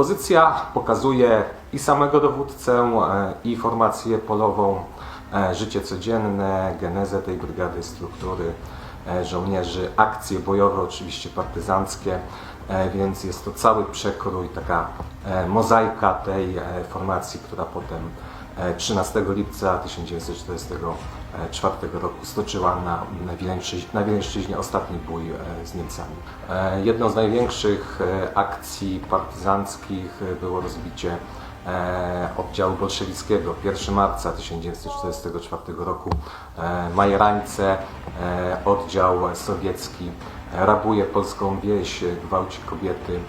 Pozycja pokazuje i samego dowódcę, e, i formację polową, e, życie codzienne, genezę tej brygady, struktury e, żołnierzy, akcje bojowe, oczywiście partyzanckie, więc jest to cały przekrój, taka mozaika tej formacji, która potem 13 lipca 1944 roku stoczyła na na Wileńszczyźnie ostatni bój e, z Niemcami. E, Jedną z największych e, akcji partyzanckich e, było rozbicie e, oddziału bolszewickiego 1 marca 1944 roku. E, Majerańce, e, oddział sowiecki e, rabuje polską wieś, e, gwałci kobiety.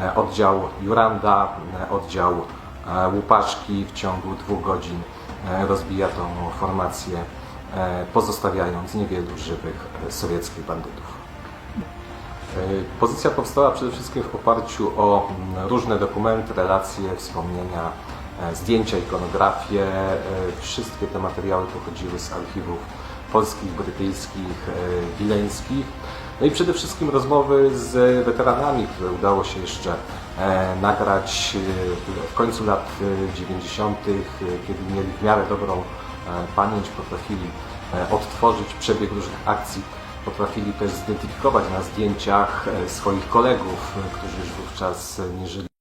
E, Oddział Juranda, e, oddział e, Łupaszki w ciągu dwóch godzin e, rozbija tą formację, e, pozostawiając niewielu żywych e, sowieckich bandytów. Pozycja powstała przede wszystkim w oparciu o mm, różne dokumenty, relacje, wspomnienia, zdjęcia, ikonografie. Wszystkie te materiały pochodziły z archiwów polskich, brytyjskich, wileńskich. No i przede wszystkim rozmowy z weteranami, które udało się jeszcze nagrać e, w końcu lat e, 90., e, kiedy mieli w miarę dobrą e, pamięć, potrafili e, odtworzyć przebieg różnych akcji potrafili też zidentyfikować na zdjęciach e, swoich kolegów, e, którzy już wówczas e, nie żyli.